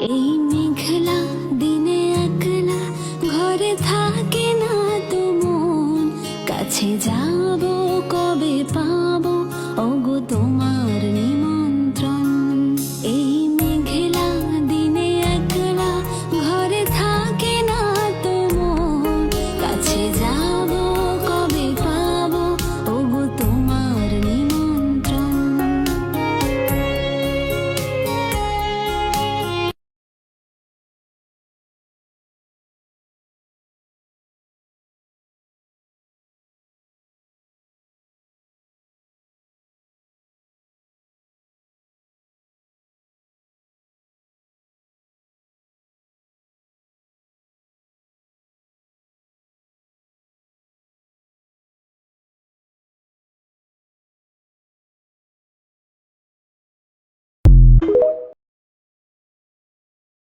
এই মেঘলা দিনে একলা ঘরে থাকে না তো মন। কাছে যাব কবে পা